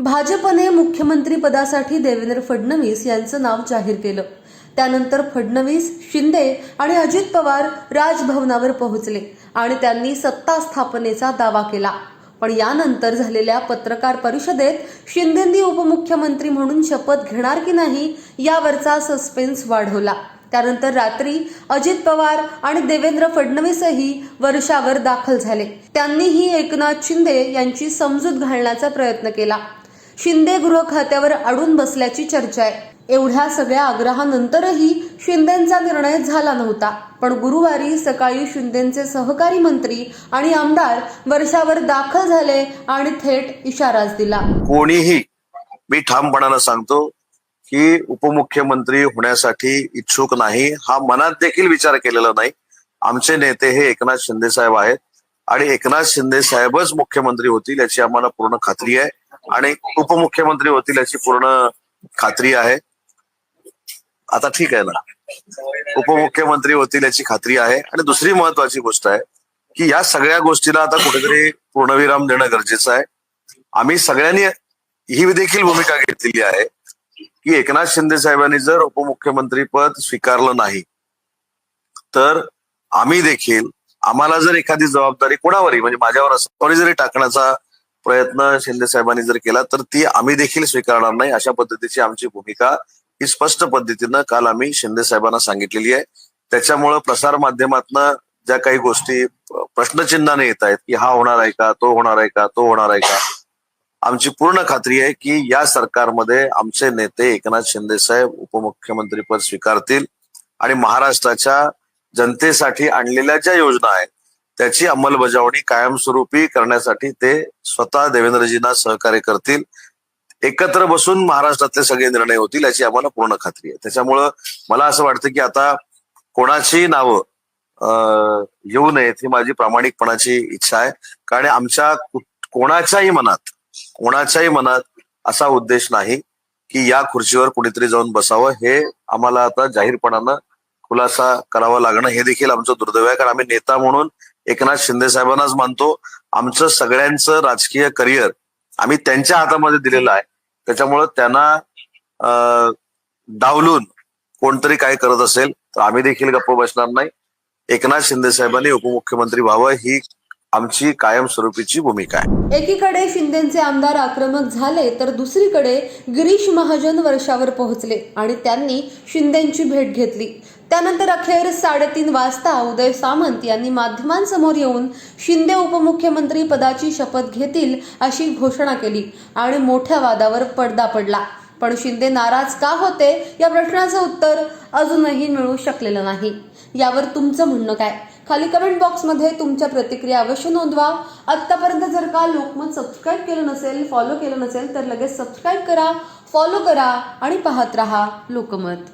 भाजपने मुख्यमंत्री पदासाठी देवेंद्र फडणवीस यांचं नाव जाहीर केलं. त्यानंतर फडणवीस शिंदे आणि अजित पवार राजभवनावर पोहोचले आणि त्यांनी सत्ता स्थापनेचा दावा केला. पण यानंतर झालेल्या पत्रकार परिषदेत शिंदेंनी उपमुख्यमंत्री म्हणून शपथ घेणार की नाही यावरचा सस्पेन्स वाढवला. त्यानंतर रात्री अजित पवार आणि देवेंद्र फडणवीसही वर्षावर दाखल झाले. त्यांनीही एकनाथ शिंदे यांची समजूत घालण्याचा प्रयत्न केला. शिंदे गृह खात्यावर अडून बसल्याची चर्चा आहे. एवढ्या सगळ्या आग्रहानंतरही शिंदेचा निर्णय झाला नव्हता. पण गुरुवारी सकाळी शिंदेचे सहकारी मंत्री आणि आमदार वर्षावर दाखल झाले आणि थेट इशाराच दिला. कोणीही मी ठामपणानं सांगतो की उपमुख्यमंत्री होण्यासाठी इच्छुक नाही. हा मनात देखील विचार केलेला नाही. आमचे नेते हे एकनाथ शिंदे साहेब आहेत. आणि एकनाथ शिंदे साहेबच मुख्यमंत्री होतील याची आम्हाला पूर्ण खात्री आहे. आणि उपमुख्यमंत्री होतील याची पूर्ण खात्री आहे. आता ठीक आहे ना. उपमुख्यमंत्री होतील याची खात्री आहे. आणि दुसरी महत्वाची गोष्ट आहे की या सगळ्या गोष्टीला आता कुठेतरी पूर्णविराम देणं गरजेचं आहे. आम्ही सगळ्यांनी ही देखील भूमिका घेतलेली आहे की एकनाथ शिंदे साहेबांनी जर उपमुख्यमंत्री पद स्वीकारलं नाही तर आम्ही देखील आम्हाला जर एखादी जबाबदारी कोणावरही म्हणजे माझ्यावर असं जरी टाकण्याचा प्रयत्न शिंदे साहेबांनी जर केला तर ती आम्ही देखील स्वीकारणार नाही अशा पद्धतीची आमची भूमिका ही स्पष्ट पद्धतीनं काल आम्ही शिंदे साहेबांना सांगितलेली आहे. त्याच्यामुळं प्रसार माध्यमातनं ज्या काही गोष्टी प्रश्नचिन्हाने येत आहेत की हा होणार आहे का तो होणार आहे का तो होणार आहे का आमची पूर्ण खात्री आहे की या सरकारमध्ये आमचे नेते एकनाथ शिंदे साहेब उपमुख्यमंत्री पद स्वीकारतील आणि महाराष्ट्राच्या जनतेसाठी आणलेल्या ज्या योजना आहेत त्याची अंमलबजावणी कायमस्वरूपी करण्यासाठी ते स्वतः देवेंद्रजींना सहकार्य करतील. एकत्र बसून महाराष्ट्रातले सगळे निर्णय होतील याची आम्हाला पूर्ण खात्री आहे. त्याच्यामुळं मला असं वाटतं की आता कोणाची नावं येऊ नयेत ही माझी प्रामाणिकपणाची इच्छा आहे. कारण आमच्या कोणाच्याही मनात कोणाच्याही मनात असा उद्देश नाही की या खुर्चीवर कुणीतरी जाऊन बसावं. हे आम्हाला आता जाहीरपणानं खुलासा करावा लागणं हे देखील आमचं दुर्दैव आहे. कारण आम्ही नेता म्हणून एकनाथ शिंदे साहेबांनाच मानतो. आमचं सगळ्यांचं राजकीय करिअर आम्ही त्यांच्या हातामध्ये दिलेलं आहे. त्याच्यामुळं त्यांना अं, डावलून कोणतरी काय करत असेल तर आम्ही देखील गप्प बसणार नाही. एकनाथ शिंदे साहेबांनी उपमुख्यमंत्री व्हावं ही आमची कायमस्वरूपीची भूमिका आहे. एकीकडे शिंदेचे आमदार आक्रमक झाले तर दुसरीकडे गिरीश महाजन वर्षावर पोहोचले आणि त्यांनी शिंदेची भेट घेतली. त्यानंतर अखेर साडेतीन वाजता उदय सामंत यांनी माध्यमांसमोर येऊन शिंदे उपमुख्यमंत्री पदाची शपथ घेतील अशी घोषणा केली आणि मोठ्या वादावर पडदा पडला. पण शिंदे नाराज का होते? या प्रश्नाचं उत्तर अजूनही मिळू शकलेलं नाही. यावर तुमचं म्हणणं काय? खाली कमेंट बॉक्समध्ये तुमच्या प्रतिक्रिया अवश्य नोंदवा. आत्तापर्यंत जर का लोकमत सबस्क्राईब केलं नसेल फॉलो केलं नसेल तर लगेच सबस्क्राईब करा फॉलो करा आणि पाहत रहा लोकमत.